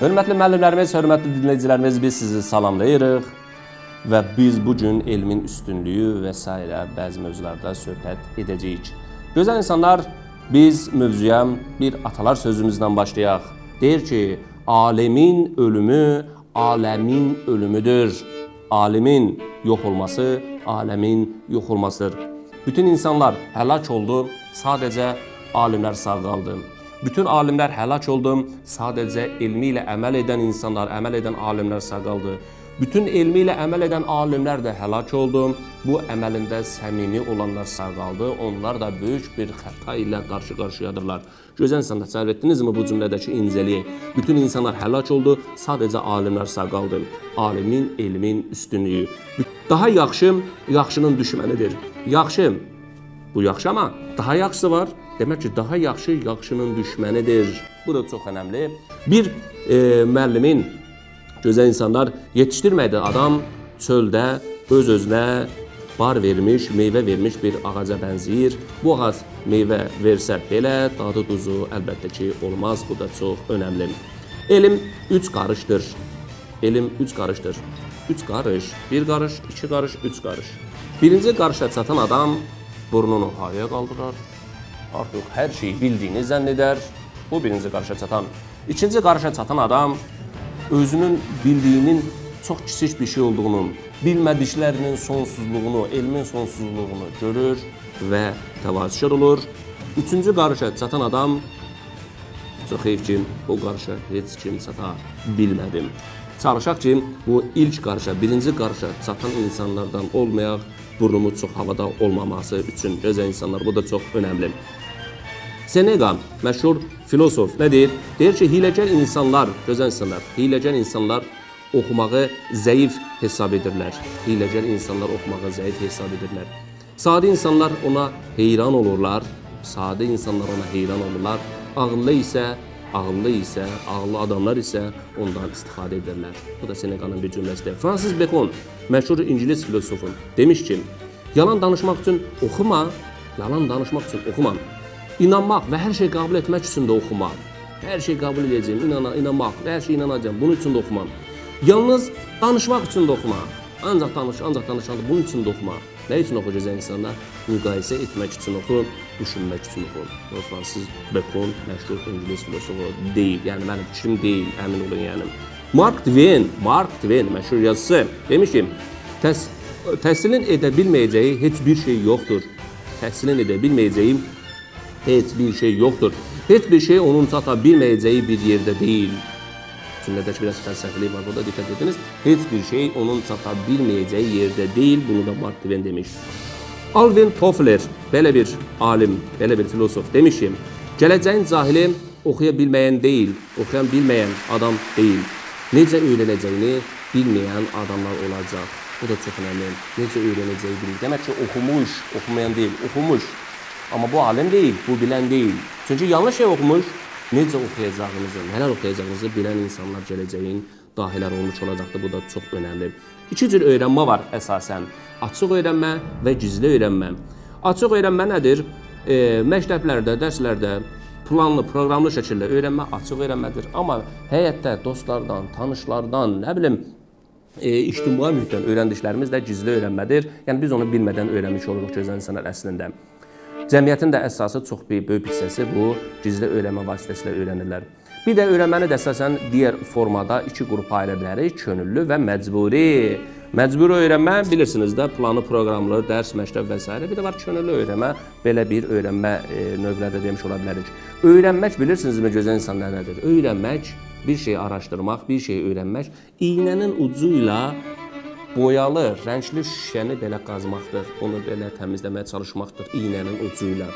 Hörmətli müəllimlərimiz, hörmətli dinləyicilərimiz, biz sizi salamlayırıq və biz bu gün elmin üstünlüyü və s. bəzi mövzularda söhbət edəcəyik. Gözəl insanlar, biz mövzuya bir atalar sözümüzdən başlayaq. Deyir ki, alemin ölümü alemin ölümüdür. Alimin yok olması alemin yok olmasıdır. Bütün insanlar həlak oldu, sadəcə alimlər sağ qaldı. Bütün alimlər həlak oldu, sadəcə elmi ilə əməl edən insanlar, əməl edən alimlər sağ qaldı. Bütün elmi ilə əməl edən alimlər də həlak oldu. Bu əməlində səmimi olanlar sağ qaldı. Onlar da böyük bir xəta ilə qarşı-qarşıyadırlar. Gözəl insanlar, səhv etdinizmi bu cümlədəki incəliyi? Bütün insanlar həlak oldu, sadəcə alimlər sağ qaldı. Alimin, elmin üstünlüyü. Daha yaxşı yaxşının düşmənidir. Yaxşı bu yaxşı ama daha yaxşısı var. Demək ki, daha yaxşı yaxşının düşmənidir. Bu da çox önəmli. Bir e, müəllimin gözəl insanlar yetişdirmədiyi adam çöldə öz-özünə bar vermiş, meyvə vermiş bir ağaca bənzəyir. Bu ağac meyvə versə belə, dadı duzu əlbəttə ki, olmaz. Bu da çox önəmli. Elm üç qarışdır. Elm üç qarışdır. Üç qarış, bir qarış, iki qarış, üç qarış. Birinci qarışa çatan adam burnunu havaya qaldırar. Artıq hər şeyi bildiyini zənn edər. Bu birinci qarışa çatan. İkinci qarışa çatan adam özünün bildiyinin çox kiçik bir şey olduğunu, bilmədiklərinin sonsuzluğunu, elmin sonsuzluğunu görür və təvazökar olur. Üçüncü qarışa çatan adam Çox heyf ki, o qarışa heç kim çata bilmədim. Çalışaq ki, bu ilk qarışa, birinci qarışa çatan insanlardan olmayaq, burnumuz çox havada olmaması üçün gözəl insanlar, bu da çox önəmli. Seneca məşhur filosof nə deyir? Deyir ki, hiləgər insanlar, gözəl insanlar, hiləgər insanlar oxumağı zəif hesab edirlər. Hiləgər insanlar oxumağı zəif hesab edirlər. Sadə insanlar ona heyran olurlar. Sadə insanlar ona heyran olurlar. Ağıllı isə, ağıllı isə, ağıllı adamlar isə ondan istifadə edirlər. Bu da Seneca'nın bir cümləsidir. Francis Bacon, məşhur İngilis filosofu, demiş ki, yalan danışmaq üçün oxuma, yalan danışmaq üçün oxuma. İnanmaq və hər şey qəbul etmək üçün də oxuma. Hər şey qəbul edəcəyim, inana, inanmaq və hər şey inanacağam. Bunun üçün də oxuma. Yalnız danışmaq üçün də oxuma. Ancaq danış, ancaq danışanda bunun üçün də oxuma. Nə üçün oxuyacaq insanlar? Müqayisə etmək üçün oxu, düşünmək üçün oxu. Fransız Bacon məşhur İngilis filosofu deyil. Yəni mənim fikrim deyil, əmin olun yəni. Mark Twain, Mark Twain məşhur yazısı demiş ki, təs təhsilin edə bilməyəcəyi heç bir şey yoxdur. Təhsilin edə bilməyəcəyi heç bir şey yoxdur. Heç bir şey onun çata bilməyəcəyi bir yerdə deyil. Cümlədəki biraz fəlsəfəlik var burada dikkat ediniz. Heç bir şey onun çata bilməyəcəyi yerdə deyil. Bunu da Mark Twain demiş. Alvin Toffler belə bir alim, belə bir filosof demiş ki, gələcəyin cahili oxuya bilməyən deyil, oxuyan bilməyən adam deyil. Necə öyrənəcəyini bilməyən adamlar olacaq. Bu da çox önəmli. Necə öyrənəcəyi bilir. Demək ki, oxumuş, oxumayan deyil, oxumuş. Amma bu alim deyil, bu bilən deyil. Çünki yanlış şey oxumuş, necə oxuyacağınızı, nələr oxuyacağınızı bilən insanlar gələcəyin dahilər olmuş olacaqdır. Bu da çox önəmli. İki cür öyrənmə var əsasən. Açıq öyrənmə və gizli öyrənmə. Açıq öyrənmə nədir? E, məktəblərdə, dərslərdə planlı, proqramlı şəkildə öyrənmə açıq öyrənmədir. Amma həyətdə dostlardan, tanışlardan, nə bilim, e, ictimai mühitdən öyrəndiklərimiz də gizli öyrənmədir. Yəni biz onu bilmədən öyrənmiş oluruq gözəl insanlar əslində. Cəmiyyətin də əsası çox bir böyük hissəsi bu gizli öyrənmə vasitəsilə öyrənirlər. Bir də öyrənməni də əsasən digər formada iki qrupa ayıra bilərik: könüllü və məcburi. Məcburi öyrənmə bilirsiniz də planlı, proqramlı, dərs, məktəb və s. Bir də var könüllü öyrənmə. Belə bir öyrənmə e, növləri demiş ola bilərik. Öyrənmək bilirsinizmi gözəl insanlar nədir? Öyrənmək bir şey araşdırmaq, bir şey öyrənmək iynənin ucu ilə boyalı, rəngli şüşəni belə qazmaqdır. Onu belə təmizləməyə çalışmaqdır iynənin ucu ilə.